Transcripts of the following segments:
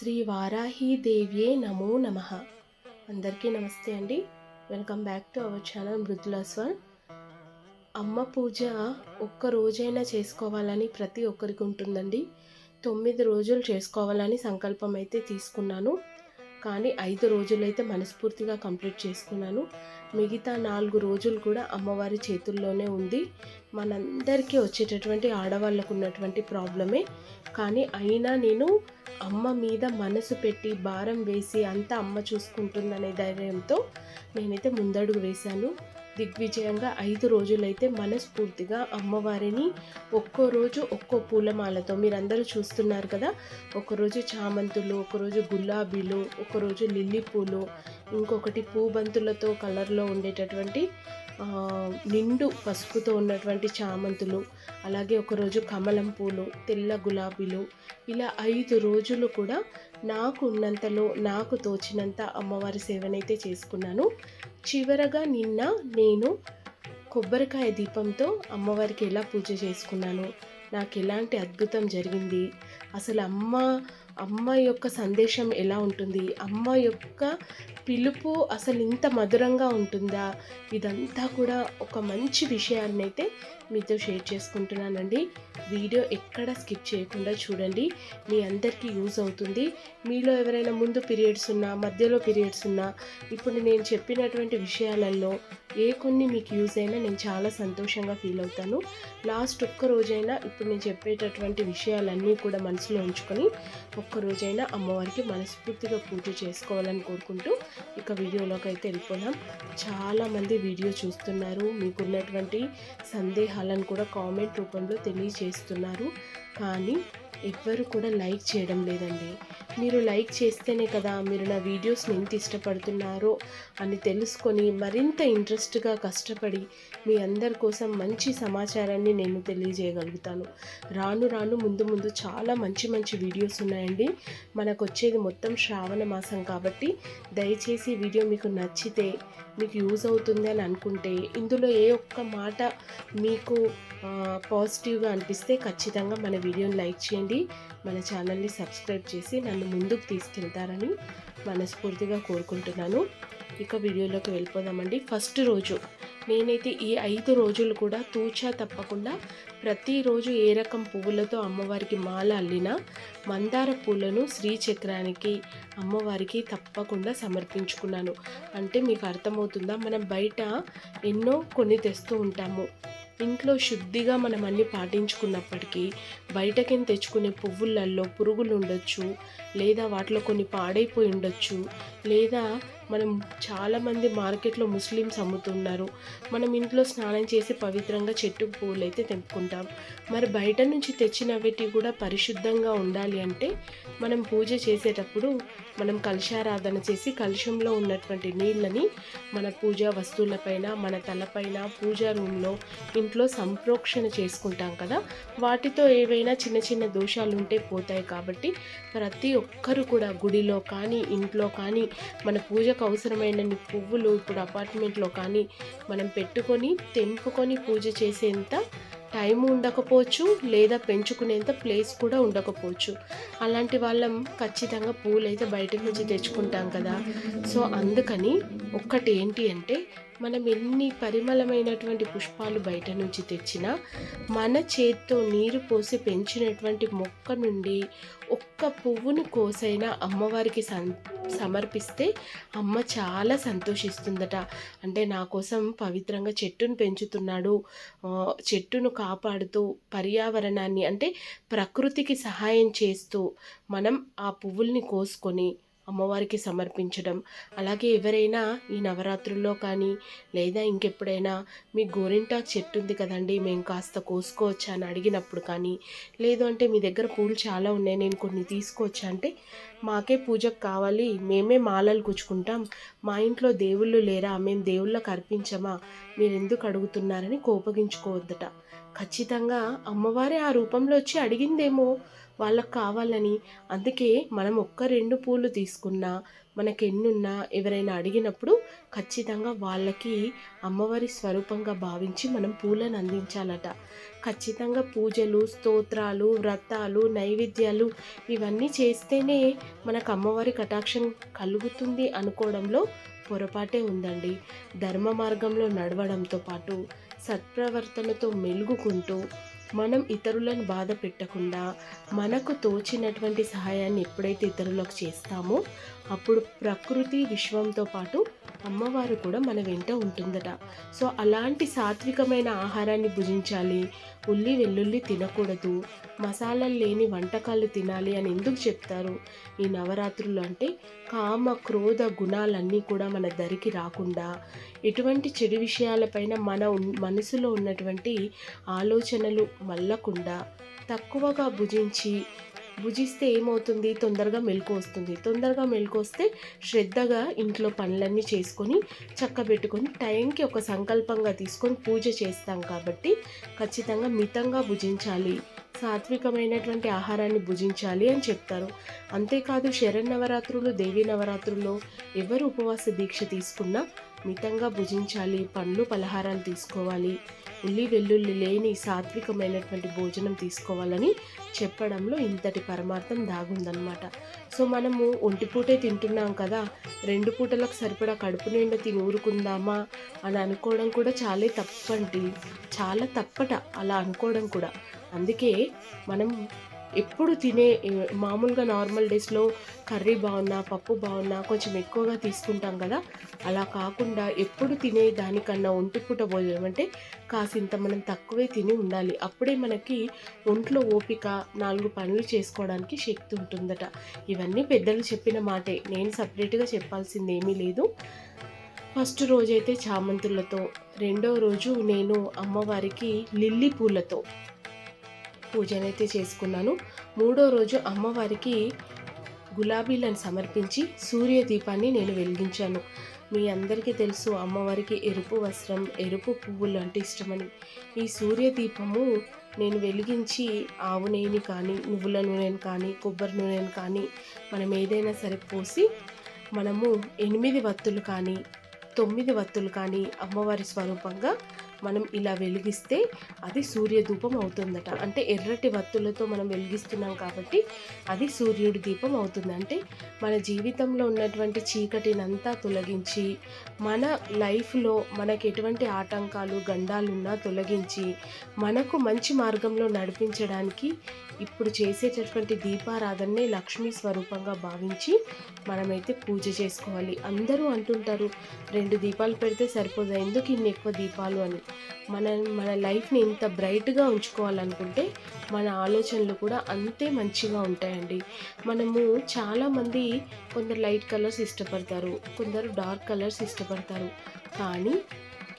శ్రీ వారాహీదేవ్యే నమో నమ. అందరికీ నమస్తే అండి. Welcome back to our channel మృదులాస్వాన్ అమ్మ పూజ ఒక్క రోజైనా చేసుకోవాలని ప్రతి ఒక్కరికి ఉంటుందండి. తొమ్మిది రోజులు చేసుకోవాలని సంకల్పం అయితే తీసుకున్నాను. కానీ ఐదు రోజులైతే మనస్ఫూర్తిగా కంప్లీట్ చేసుకున్నాను. మిగతా నాలుగు రోజులు కూడా అమ్మవారి చేతుల్లోనే ఉంది. మనందరికీ వచ్చేటటువంటి ఆడవాళ్ళకు ఉన్నటువంటి ప్రాబ్లమే. కానీ అయినా నేను అమ్మ మీద మనసు పెట్టి భారం వేసి అంతా అమ్మ చూసుకుంటుందనే ధైర్యంతో నేనైతే ముందడుగు వేశాను. దిగ్విజయంగా ఐదు రోజులైతే మనస్ఫూర్తిగా అమ్మవారిని ఒక్కో రోజు ఒక్కో పూలమాలతో మీరందరూ చూస్తున్నారు కదా. ఒకరోజు చామంతులు ఒకరోజు గులాబీలు ఒకరోజు లిల్లీ పూలు ఇంకొకటి పూబంతులతో కలర్లో ఉండేటటువంటి నిండు పసుపుతో ఉన్నటువంటి చామంతులు అలాగే ఒకరోజు కమలం పూలు తెల్ల గులాబీలు ఇలా ఐదు రోజులు కూడా నాకు ఉన్నంతలో నాకు తోచినంత అమ్మవారి సేవనైతే చేసుకున్నాను. చివరగా నిన్న నేను కొబ్బరికాయ దీపంతో అమ్మవారికి ఎలా పూజ చేసుకున్నాను నాకు ఎలాంటి అద్భుతం జరిగింది అసలు అమ్మ అమ్మ యొక్క సందేశం ఎలా ఉంటుంది? అమ్మ యొక్క పిలుపు అసలు ఇంత మధురంగా ఉంటుందా? ఇదంతా కూడా ఒక మంచి విషయాన్ని అయితే మీతో షేర్ చేసుకుంటున్నానండి. వీడియో ఎక్కడ స్కిప్ చేయకుండా చూడండి. మీ అందరికీ యూజ్ అవుతుంది. మీలో ఎవరైనా ముందు పీరియడ్స్ ఉన్నా మధ్యలో పీరియడ్స్ ఉన్నా ఇప్పుడు నేను చెప్పినటువంటి విషయాలలో ఏ కొన్ని మీకు యూజ్ అయినా నేను చాలా సంతోషంగా ఫీల్ అవుతాను. లాస్ట్ ఒక్క రోజైనా ఇప్పుడు నేను చెప్పేటటువంటి విషయాలన్నీ కూడా మనసులో ఉంచుకొని ఒక్క రోజైనా అమ్మవారికి మనస్ఫూర్తిగా పూజ చేసుకోవాలని కోరుకుంటూ ఇక వీడియోలోకి అయితే వెళ్ళిపోదాం. చాలామంది వీడియో చూస్తున్నారు. మీకున్నటువంటి సందేహాలను కూడా కామెంట్ రూపంలో తెలియజేస్తున్నారు. కానీ ఎవ్వరు కూడా లైక్ చేయడం లేదండి. మీరు లైక్ చేస్తేనే కదా మీరు నా వీడియోస్ని ఎంత ఇష్టపడుతున్నారో అని తెలుసుకొని మరింత ఇంట్రెస్ట్గా కష్టపడి మీ అందరి కోసం మంచి సమాచారాన్ని నేను తెలియజేయగలుగుతాను. రాను రాను ముందు ముందు చాలా మంచి మంచి వీడియోస్ ఉన్నాయండి. మనకు వచ్చేది మొత్తం శ్రావణ మాసం కాబట్టి దయచేసి వీడియో మీకు నచ్చితే మీకు యూజ్ అవుతుంది అని అనుకుంటే ఇందులో ఏ ఒక్క మాట మీకు పాజిటివ్గా అనిపిస్తే ఖచ్చితంగా మన వీడియోని లైక్ చేయండి. మన ఛానల్ని సబ్స్క్రైబ్ చేసి నన్ను ముందుకు తీసుకెళ్తారని మనస్ఫూర్తిగా కోరుకుంటున్నాను. ఇక వీడియోలోకి వెళ్ళిపోదామండి. ఫస్ట్ రోజు నేనైతే ఈ ఐదు రోజులు కూడా తూచా తప్పకుండా ప్రతిరోజు ఏ రకం పువ్వులతో అమ్మవారికి మాల అల్లినా మందార పూలను శ్రీచక్రానికి అమ్మవారికి తప్పకుండా సమర్పించుకున్నాను. అంటే మీకు అర్థమవుతుందా? మనం బయట ఎన్నో కొన్ని తెస్తూ ఉంటాము. ఇంట్లో శుద్ధిగా మనం అన్ని పాటించుకున్నప్పటికీ బయటకి తెచ్చుకునే పువ్వులల్లో పురుగులు ఉండొచ్చు లేదా వాటిలో కొన్ని పాడైపోయి ఉండొచ్చు లేదా మనం చాలామంది మార్కెట్లో ముస్లిమ్స్ అమ్ముతున్నారు. మనం ఇంట్లో స్నానం చేసి పవిత్రంగా చెట్టు పూలు అయితే తెంపుకుంటాం. మరి బయట నుంచి తెచ్చినవిటి కూడా పరిశుద్ధంగా ఉండాలి అంటే మనం పూజ చేసేటప్పుడు మనం కలుషారాధన చేసి కలుషంలో ఉన్నటువంటి నీళ్ళని మన పూజా వస్తువులపైన మన తలపైన పూజా రూమ్లో ఇంట్లో సంప్రోక్షణ చేసుకుంటాం కదా. వాటితో ఏవైనా చిన్న చిన్న దోషాలు ఉంటే పోతాయి కాబట్టి ప్రతి ఒక్కరు కూడా గుడిలో కానీ ఇంట్లో కానీ మన పూజ పూజకు అవసరమైన పువ్వులు ఇప్పుడు అపార్ట్మెంట్లో కానీ మనం పెట్టుకొని తెంపుకొని పూజ చేసేంత టైం ఉండకపోవచ్చు లేదా పెంచుకునేంత ప్లేస్ కూడా ఉండకపోవచ్చు. అలాంటి వాళ్ళం ఖచ్చితంగా పూలు అయితే బయట నుంచి తెచ్చుకుంటాం కదా. సో అందుకని ఒక్కటి ఏంటి అంటే మనం ఎన్ని పరిమళమైనటువంటి పుష్పాలు బయట నుంచి తెచ్చినా మన చేత్తో నీరు పోసి పెంచినటువంటి మొక్క నుండి ఒక్క పువ్వును కోసైనా అమ్మవారికి సం సమర్పిస్తే అమ్మ చాలా సంతోషిస్తుందట. అంటే నా కోసం పవిత్రంగా చెట్టును పెంచుతున్నాడు. చెట్టును కాపాడుతూ పర్యావరణాన్ని అంటే ప్రకృతికి సహాయం చేస్తూ మనం ఆ పువ్వుల్ని కోసుకొని అమ్మవారికి సమర్పించడం. అలాగే ఎవరైనా ఈ నవరాత్రుల్లో కానీ లేదా ఇంకెప్పుడైనా మీ గోరింటాకు చెట్టు ఉంది కదండి మేము కాస్త కోసుకోవచ్చా అని అడిగినప్పుడు కానీ లేదు అంటే మీ దగ్గర పూలు చాలా ఉన్నాయి నేను కొన్ని తీసుకోవచ్చా అంటే మాకే పూజకు కావాలి మేమే మాలలు గుచ్చుకుంటాం మా ఇంట్లో దేవుళ్ళు లేరా మేము దేవుళ్ళకు అర్పించమా మీరు ఎందుకు అడుగుతున్నారని కోపగించుకోవద్దట. ఖచ్చితంగా అమ్మవారే ఆ రూపంలో వచ్చి అడిగిందేమో వాళ్ళకు కావాలని. అందుకే మనం ఒక్క రెండు పూలు తీసుకున్నా మనకి ఎన్నున్నా ఎవరైనా అడిగినప్పుడు ఖచ్చితంగా వాళ్ళకి అమ్మవారి స్వరూపంగా భావించి మనం పూలను అందించాలట. ఖచ్చితంగా పూజలు స్తోత్రాలు వ్రతాలు నైవేద్యాలు ఇవన్నీ చేస్తేనే మనకు అమ్మవారి కటాక్షం కలుగుతుంది అనుకోవడంలో పొరపాటే ఉందండి. ధర్మ మార్గంలో నడవడంతో పాటు సత్ప్రవర్తనతో మెలుగుకుంటూ మనం ఇతరులను బాధ పెట్టకుండా మనకు తోచినటువంటి సహాయాన్ని ఎప్పుడైతే ఇతరులకు చేస్తామో అప్పుడు ప్రకృతి విశ్వంతో పాటు అమ్మవారు కూడా మన వెంట ఉంటుందట. సో అలాంటి సాత్వికమైన ఆహారాన్ని భుజించాలి. ఉల్లి వెల్లుల్లి తినకూడదు. మసాలాలు లేని వంటకాలు తినాలి అని ఎందుకు చెప్తారు? ఈ నవరాత్రులు అంటే కామ క్రోధ గుణాలన్నీ కూడా మన దరికి రాకుండా ఎటువంటి చెడు విషయాలపైన మన మనసులో ఉన్నటువంటి ఆలోచనలు మళ్ళకుండా తక్కువగా భుజించి భుజిస్తే ఏమవుతుంది? తొందరగా మెలకు వస్తుంది. తొందరగా మెలకు వస్తే శ్రద్ధగా ఇంట్లో పనులన్నీ చేసుకొని చక్కబెట్టుకొని టైంకి ఒక సంకల్పంగా తీసుకొని పూజ చేస్తాం కాబట్టి ఖచ్చితంగా మితంగా భుజించాలి. సాత్వికమైనటువంటి ఆహారాన్ని భుజించాలి అని చెప్తారు. అంతేకాదు శరన్నవరాత్రులు దేవీ నవరాత్రుల్లో ఎవరు ఉపవాస దీక్ష తీసుకున్నా మితంగా భుజించాలి పండ్లు పలహారాలు తీసుకోవాలి. ఉల్లి వెల్లుల్లి లేని సాత్వికమైనటువంటి భోజనం తీసుకోవాలని చెప్పడంలో ఇంతటి పరమార్థం దాగుందనమాట సో మనము ఒంటి పూటే తింటున్నాం కదా రెండు పూటలకు సరిపడా కడుపు నిండా తిని ఊరుకుందామా అని అనుకోవడం కూడా చాలా తప్పండి. చాలా తప్పట అలా అనుకోవడం కూడా. అందుకే మనం ఎప్పుడు తినే మామూలుగా నార్మల్ డేస్లో కర్రీ బాగున్నా పప్పు బాగున్నా కొంచెం ఎక్కువగా తీసుకుంటాం కదా. అలా కాకుండా ఎప్పుడు తినే దానికన్నా ఒంటి పూట భోజనం అంటే కాసింత మనం తక్కువే తిని ఉండాలి. అప్పుడే మనకి ఒంట్లో ఓపిక నాలుగు పనులు చేసుకోవడానికి శక్తి ఉంటుందట. ఇవన్నీ పెద్దలు చెప్పిన మాటే. నేను సపరేట్గా చెప్పాల్సింది ఏమీ లేదు. ఫస్ట్ రోజైతే చామంతులతో రెండో రోజు నేను అమ్మవారికి లిల్లీ పూలతో. పూజనైతే చేసుకున్నాను. మూడో రోజు అమ్మవారికి గులాబీలను సమర్పించి సూర్య దీపాన్ని నేను వెలిగించాను. మీ అందరికీ తెలుసు అమ్మవారికి ఎరుపు వస్త్రం ఎరుపు పువ్వులు అంటే ఇష్టమని. ఈ సూర్య దీపము నేను వెలిగించి ఆవు నెయ్యిని కానీ నువ్వుల నూనెను కానీ కొబ్బరి నూనెను కానీ మనం ఏదైనా సరే పోసి మనము ఎనిమిది వత్తులు కానీ తొమ్మిది వత్తులు కానీ అమ్మవారి స్వరూపంగా మనం ఇలా వెలిగిస్తే అది సూర్యదీపం అవుతుందట. అంటే ఎర్రటి వత్తులతో మనం వెలిగిస్తున్నాం కాబట్టి అది సూర్యుడి దీపం అవుతుంది. అంటే మన జీవితంలో ఉన్నటువంటి చీకటినంతా తొలగించి మన లైఫ్లో మనకి ఎటువంటి ఆటంకాలు గండాలున్నా తొలగించి మనకు మంచి మార్గంలో నడిపించడానికి ఇప్పుడు చేసేటటువంటి దీపారాధననే లక్ష్మీ స్వరూపంగా భావించి మనమైతే పూజ చేసుకోవాలి. అందరూ అంటుంటారు రెండు దీపాలు పెడితే సరిపోదు? ఎందుకు ఇన్ని ఎక్కువ దీపాలు? అని. మన మన లైఫ్ని ఇంత బ్రైట్గా ఉంచుకోవాలనుకుంటే మన ఆలోచనలు కూడా అంతే మంచిగా ఉంటాయండి. మనము చాలామంది కొందరు లైట్ కలర్స్ ఇష్టపడతారు కొందరు డార్క్ కలర్స్ ఇష్టపడతారు. కానీ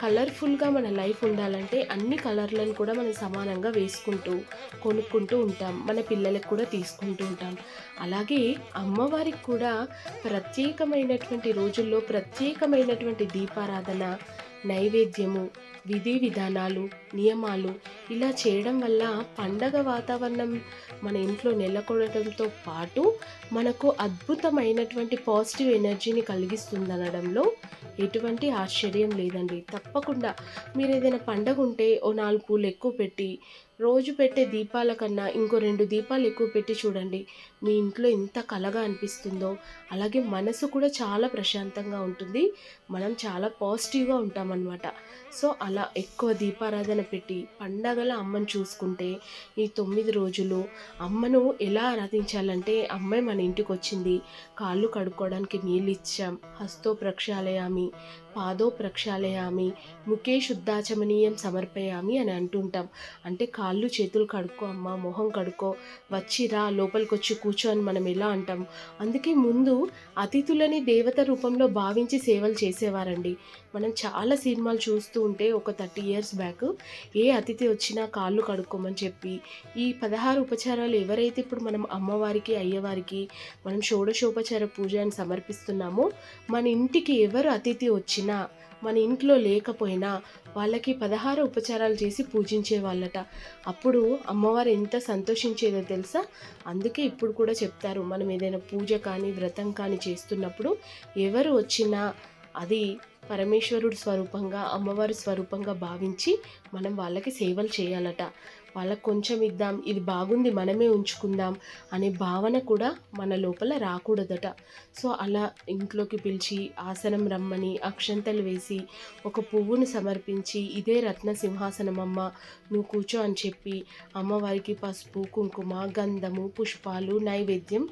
కలర్ఫుల్గా మన లైఫ్ ఉండాలంటే అన్ని కలర్లను కూడా మనం సమానంగా వేసుకుంటూ కొనుక్కుంటూ ఉంటాం. మన పిల్లలకు కూడా తీసుకుంటూ ఉంటాం. అలాగే అమ్మవారికి కూడా ప్రత్యేకమైనటువంటి రోజుల్లో ప్రత్యేకమైనటువంటి దీపారాధన నైవేద్యము విధి విధానాలు నియమాలు ఇలా చేయడం వల్ల పండగ వాతావరణం మన ఇంట్లో నెలకొనడంతో పాటు మనకు అద్భుతమైనటువంటి పాజిటివ్ ఎనర్జీని కలిగిస్తుందనడంలో ఎటువంటి ఆశ్చర్యం లేదండి. తప్పకుండా మీరు ఏదైనా పండగ ఉంటే ఓ నాలుగు పూలు ఎక్కువ పెట్టి రోజు పెట్టే దీపాల కన్నా ఇంకో రెండు దీపాలు ఎక్కువ పెట్టి చూడండి. మీ ఇంట్లో ఎంత కలగా అనిపిస్తుందో అలాగే మనసు కూడా చాలా ప్రశాంతంగా ఉంటుంది. మనం చాలా పాజిటివ్గా ఉంటామన్నమాట. సో అలా ఎక్కువ దీపారాధన పెట్టి పండగల అమ్మను చూసుకుంటే ఈ తొమ్మిది రోజులు అమ్మను ఎలా ఆరాధించాలంటే అమ్మాయి మన ఇంటికి వచ్చింది కాళ్ళు కడుక్కోవడానికి నీళ్ళు ఇచ్చాం హస్తో ప్రక్షాళయామి పాదో ప్రక్షాళయామి ముఖే శుద్ధాచమనీయం సమర్పయామి అని అంటుంటాం. అంటే కాళ్ళు చేతులు కడుక్కో అమ్మ మొహం కడుక్కో వచ్చిరా లోపలికి వచ్చి కూర్చో అని మనం ఎలా అంటాం? అందుకే ముందు అతిథులని దేవత రూపంలో భావించి సేవలు చేసేవారండి. మనం చాలా సినిమాలు చూస్తూ ఉంటే ఒక థర్టీ ఇయర్స్ బ్యాక్ ఏ అతిథి వచ్చినా కాళ్ళు కడుక్కోమని చెప్పి ఈ పదహారు ఉపచారాలు ఎవరైతే ఇప్పుడు మనం అమ్మవారికి అయ్యవారికి మనం షోడశోపచార పూజ అని సమర్పిస్తున్నామో మన ఇంటికి ఎవరు అతిథి వచ్చి వచ్చినా మన ఇంట్లో లేకపోయినా వాళ్ళకి పదహారు ఉపచారాలు చేసి పూజించే వాళ్ళట. అప్పుడు అమ్మవారు ఎంత సంతోషించేదో తెలుసా? అందుకే ఇప్పుడు కూడా చెప్తారు మనం ఏదైనా పూజ కానీ వ్రతం కానీ చేస్తున్నప్పుడు ఎవరు వచ్చినా అది పరమేశ్వరుడు స్వరూపంగా అమ్మవారి స్వరూపంగా భావించి మనం వాళ్ళకి సేవలు చేయాలట. వాళ్ళకి కొంచెం ఇద్దాం ఇది బాగుంది మనమే ఉంచుకుందాం అనే భావన కూడా మన లోపల రాకూడదట. సో అలా ఇంట్లోకి పిలిచి ఆసనం రమ్మని అక్షంతలు వేసి ఒక పువ్వును సమర్పించి ఇదే రత్న సింహాసనం అమ్మ నువ్వు కూర్చో అని చెప్పి అమ్మవారికి పసుపు కుంకుమ గంధము పుష్పాలు నైవేద్యం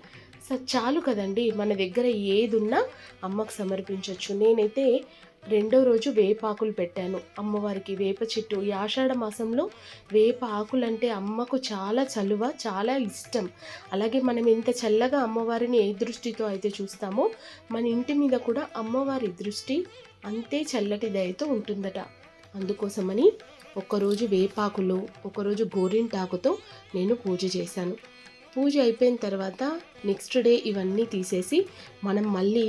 స- చాలు కదండి మన దగ్గర ఏది ఉన్నా అమ్మకు సమర్పించవచ్చు నేనైతే రెండో రోజు వేపాకులు పెట్టాను. అమ్మవారికి వేప చెట్టు. ఈ ఆషాఢ మాసంలో వేప ఆకులంటే అమ్మకు చాలా చలువ చాలా ఇష్టం. అలాగే మనం ఎంత చల్లగా అమ్మవారిని ఏ దృష్టితో అయితే చూస్తామో మన ఇంటి మీద కూడా అమ్మవారి దృష్టి అంతే చల్లటి దయతో ఉంటుందట. అందుకోసమని ఒకరోజు వేపాకులు ఒకరోజు గోరింటాకుతో నేను పూజ చేశాను. పూజ అయిపోయిన తర్వాత నెక్స్ట్ డే ఇవన్నీ తీసేసి మనం మళ్ళీ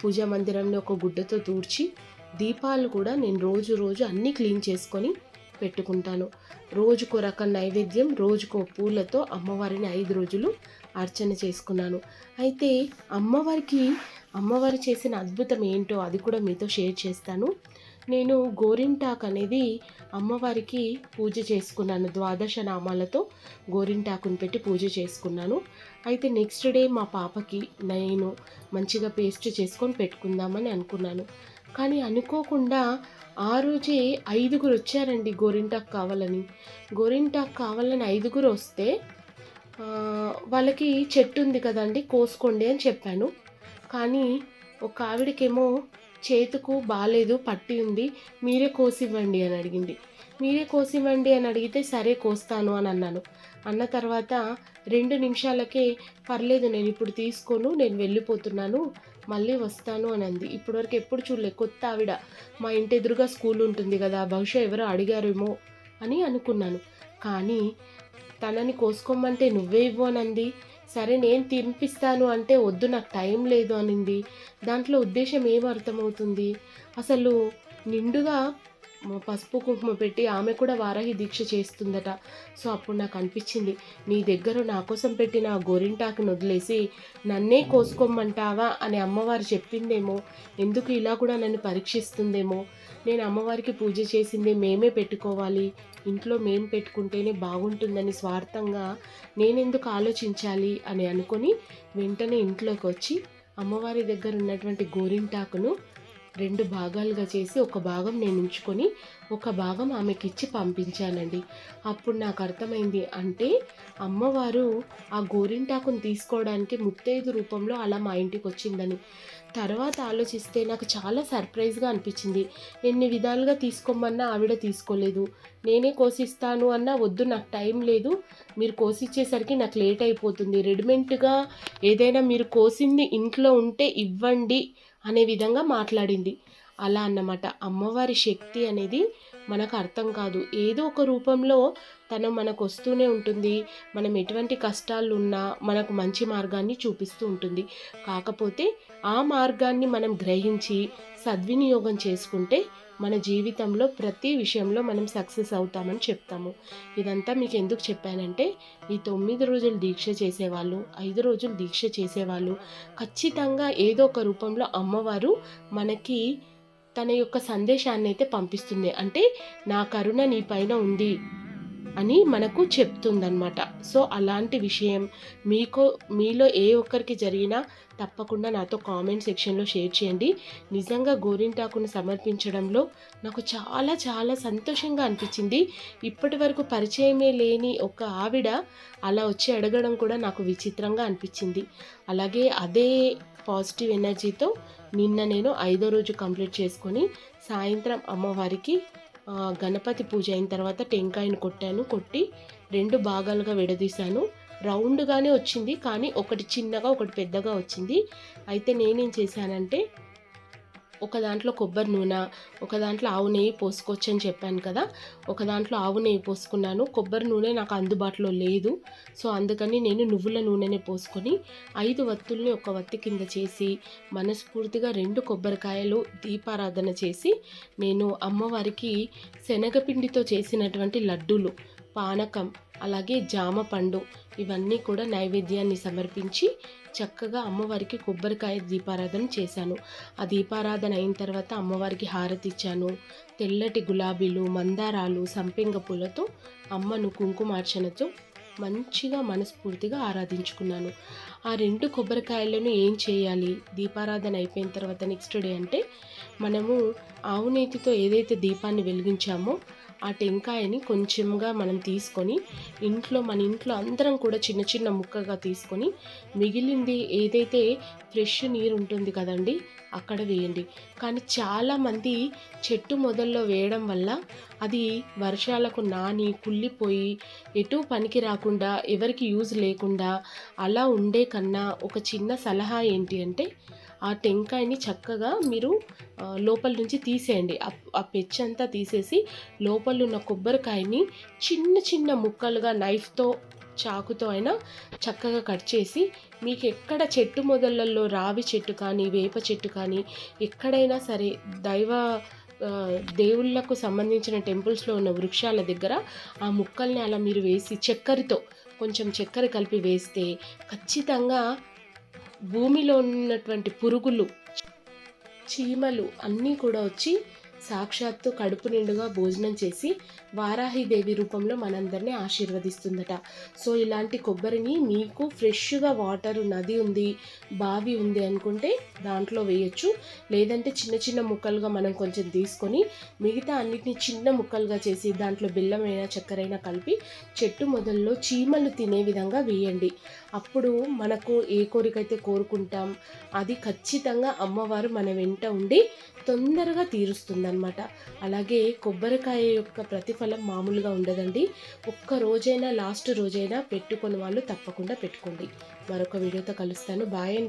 పూజా మందిరంలో ఒక గుడ్డతో తూడ్చి దీపాలు కూడా నేను రోజు రోజు అన్నీ క్లీన్ చేసుకొని పెట్టుకుంటాను. రోజుకో రకం నైవేద్యం రోజుకో పూలతో అమ్మవారిని ఐదు రోజులు అర్చన చేసుకున్నాను. అయితే అమ్మవారికి అమ్మవారు చేసిన అద్భుతం ఏంటో అది కూడా మీతో షేర్ చేస్తాను. నేను గోరింటాక్ అనేది అమ్మవారికి పూజ చేసుకున్నాను ద్వాదశ నామాలతో గోరింటాకుని పెట్టి పూజ చేసుకున్నాను. అయితే నెక్స్ట్ డే మా పాపకి నేను మంచిగా పేస్ట్ చేసుకొని పెట్టుకుందామని అనుకున్నాను. కానీ అనుకోకుండా ఆ రోజే ఐదుగురు వచ్చారండి గోరింటాకు కావాలని. గోరింటాకు కావాలని ఐదుగురు వస్తే వాళ్ళకి చెట్టు ఉంది కదండి కోసుకోండి అని చెప్పాను. కానీ ఒక ఆవిడకేమో చేతుకు బాగాలేదు పట్టి ఉంది మీరే కోసివ్వండి అని అడిగింది. మీరే కోసివ్వండి అని అడిగితే సరే కోస్తాను అని అన్నాను. అన్న తర్వాత రెండు నిమిషాలకే పర్లేదు నేను ఇప్పుడు తీసుకోను నేను వెళ్ళిపోతున్నాను మళ్ళీ వస్తాను అని అంది. ఇప్పటివరకు ఎప్పుడు చూడలే కొత్త ఆవిడ. మా ఇంటి ఎదురుగా స్కూల్ ఉంటుంది కదా బహుశా ఎవరో అడిగారేమో అని అనుకున్నాను. కానీ తనని కోసుకోమంటే నువ్వే ఇవ్వు అని అంది. సరే నేను తినిపిస్తాను అంటే వద్దు నాకు టైం లేదు అనింది. దాంట్లో ఉద్దేశం ఏం అర్థమవుతుంది? అసలు నిండుగా పసుపు కుంకుమ పెట్టి ఆమె కూడా వారాహి దీక్ష చేస్తుందట. సో అప్పుడు నాకు అనిపించింది నీ దగ్గర నా కోసం పెట్టిన గోరింటాకును గోరింటాకుని వదిలేసి నన్నే కోసుకోమంటావా అని అమ్మవారు చెప్పిందేమో ఎందుకు ఇలా కూడా నన్ను పరీక్షిస్తుందేమో? నేను అమ్మవారికి పూజ చేసింది మేమే పెట్టుకోవాలి. ఇంట్లో మేము పెట్టుకుంటేనే బాగుంటుందని స్వార్థంగా నేనెందుకు ఆలోచించాలి అని అనుకొని వెంటనే ఇంట్లోకి వచ్చి అమ్మవారి దగ్గర ఉన్నటువంటి గోరింటాకును రెండు భాగాలుగా చేసి ఒక భాగం నేను ఉంచుకొని ఒక భాగం ఆమెకి ఇచ్చి పంపించానండి. అప్పుడు నాకు అర్థమైంది అంటే అమ్మవారు ఆ గోరింటాకును తీసుకోవడానికి ముత్తైదు రూపంలో అలా మా ఇంటికి వచ్చిందని తర్వాత ఆలోచిస్తే నాకు చాలా సర్ప్రైజ్గా అనిపించింది. ఎన్ని విధాలుగా తీసుకోమన్నా ఆవిడ తీసుకోలేదు. నేనే కోసిస్తాను అన్నా వద్దు నాకు టైం లేదు. మీరు కోసిచ్చేసరికి నాకు లేట్ అయిపోతుంది. రెడీమేడ్గా ఏదైనా మీరు కోసింది ఇంట్లో ఉంటే ఇవ్వండి అనే విధంగా మాట్లాడింది. అలా అన్నమాట. అమ్మవారి శక్తి అనేది మనకు అర్థం కాదు. ఏదో ఒక రూపంలో తను మనకు వస్తూనే ఉంటుంది. మనం ఎటువంటి కష్టాలు ఉన్నా మనకు మంచి మార్గాన్ని చూపిస్తూ ఉంటుంది. కాకపోతే ఆ మార్గాన్ని మనం గ్రహించి సద్వినియోగం చేసుకుంటే మన జీవితంలో ప్రతి విషయంలో మనం సక్సెస్ అవుతామని చెప్తాము. ఇదంతా మీకు ఎందుకు చెప్పానంటే ఈ తొమ్మిది రోజులు దీక్ష చేసేవాళ్ళు ఐదు రోజులు దీక్ష చేసేవాళ్ళు ఖచ్చితంగా ఏదో ఒక రూపంలో అమ్మవారు మనకి తన యొక్క సందేశాన్ని అయితే పంపిస్తుంది. అంటే నా కరుణ నీ పైన ఉంది అని మనకు చెప్తుందన్నమాట. సో అలాంటి విషయం మీకు మీలో ఏ ఒక్కరికి జరిగినా తప్పకుండా నాతో కామెంట్ సెక్షన్లో షేర్ చేయండి. నిజంగా గోరింటాకును సమర్పించడంలో నాకు చాలా చాలా సంతోషంగా అనిపించింది. ఇప్పటి వరకు పరిచయమే లేని ఒక ఆవిడ అలా వచ్చి అడగడం కూడా నాకు విచిత్రంగా అనిపించింది. అలాగే అదే పాజిటివ్ ఎనర్జీతో నిన్న నేను ఐదో రోజు కంప్లీట్ చేసుకొని సాయంత్రం అమ్మవారికి గణపతి పూజ అయిన తర్వాత టెంకాయను కొట్టాను కొట్టి రెండు భాగాలుగా విడదీశాను. రౌండ్గానే వచ్చింది కానీ ఒకటి చిన్నగా ఒకటి పెద్దగా వచ్చింది. అయితే నేనేం చేశానంటే ఒక దాంట్లో కొబ్బరి నూనె ఒక దాంట్లో ఆవు నెయ్యి పోసుకోవచ్చు అని చెప్పాను కదా. ఒక దాంట్లో ఆవు నెయ్యి పోసుకున్నాను. కొబ్బరి నూనె నాకు అందుబాటులో లేదు. సో అందుకని నేను నువ్వుల నూనెనే పోసుకొని ఐదు వత్తుల్ని ఒక వత్తి కింద చేసి మనస్ఫూర్తిగా రెండు కొబ్బరికాయలు దీపారాధన చేసి నేను అమ్మవారికి శనగపిండితో చేసినటువంటి లడ్డూలు పానకం అలాగే జామ పండు ఇవన్నీ కూడా నైవేద్యాన్ని సమర్పించి చక్కగా అమ్మవారికి కొబ్బరికాయ దీపారాధన చేశాను. ఆ దీపారాధన అయిన తర్వాత అమ్మవారికి హారతి ఇచ్చాను. తెల్లటి గులాబీలు మందారాలు సంపెంగ పూలతో అమ్మను కుంకుమార్చనతో మంచిగా మనస్ఫూర్తిగా ఆరాధించుకున్నాను. ఆ రెండు కొబ్బరికాయలను ఏం చేయాలి? దీపారాధన అయిపోయిన తర్వాత నెక్స్ట్ డే అంటే మనము ఆవునేతితో ఏదైతే దీపాన్ని వెలిగించామో ఆ టెంకాయని కొంచెంగా మనం తీసుకొని ఇంట్లో మన ఇంట్లో అందరం కూడా చిన్న చిన్న ముక్కగా తీసుకొని మిగిలింది ఏదైతే ఫ్రెష్ నీరు ఉంటుంది కదండి అక్కడ వేయండి. కానీ చాలామంది చెట్టు మొదల్లో వేయడం వల్ల అది వర్షాలకు నాని కుళ్ళిపోయి ఎటు పనికి రాకుండా ఎవరికి యూజ్ లేకుండా అలా ఉండే కన్నా ఒక చిన్న సలహా ఏంటి అంటే ఆ టెంకాయని చక్కగా మీరు లోపల నుంచి తీసేయండి. ఆ- పెచ్చి అంతా తీసేసి లోపల ఉన్న కొబ్బరికాయని చిన్న చిన్న ముక్కలుగా నైఫ్తో చాకుతో అయినా చక్కగా కట్ చేసి మీకు ఎక్కడ చెట్టు మొదళ్ళల్లో రావి చెట్టు కానీ వేప చెట్టు కానీ ఎక్కడైనా సరే దైవ దేవుళ్ళకు సంబంధించిన టెంపుల్స్లో ఉన్న వృక్షాల దగ్గర ఆ ముక్కల్ని అలా మీరు వేసి చక్కెరతో కొంచెం చక్కెర కలిపి వేస్తే ఖచ్చితంగా భూమిలో ఉన్నటువంటి పురుగులు చీమలు అన్నీ కూడా వచ్చి సాక్షాత్తు కడుపు నిండుగా భోజనం చేసి వారాహిదేవి రూపంలో మనందరినీ ఆశీర్వదిస్తుందట. సో ఇలాంటి కొబ్బరిని మీకు ఫ్రెష్గా వాటర్ నది ఉంది బావి ఉంది అనుకుంటే దాంట్లో వేయచ్చు. లేదంటే చిన్న చిన్న ముక్కలుగా మనం కొంచెం తీసుకొని మిగతా అన్నిటిని చిన్న ముక్కలుగా చేసి దాంట్లో బెల్లమైనా చక్కెరైనా కలిపి చెట్టు మొదల్లో చీమలు తినే విధంగా వేయండి. అప్పుడు మనకు ఏ కోరికైతే కోరుకుంటాం అది ఖచ్చితంగా అమ్మవారు మన వెంట ఉండి తొందరగా తీరుస్తుందన్నమాట. అలాగే కొబ్బరికాయ యొక్క ప్రతిఫలం మామూలుగా ఉండదండి. ఒక్క రోజైనా లాస్ట్ రోజైనా పెట్టుకొని వాళ్ళు తప్పకుండా పెట్టుకోండి. మరొక వీడియోతో కలుస్తాను. బాయ్ అండి.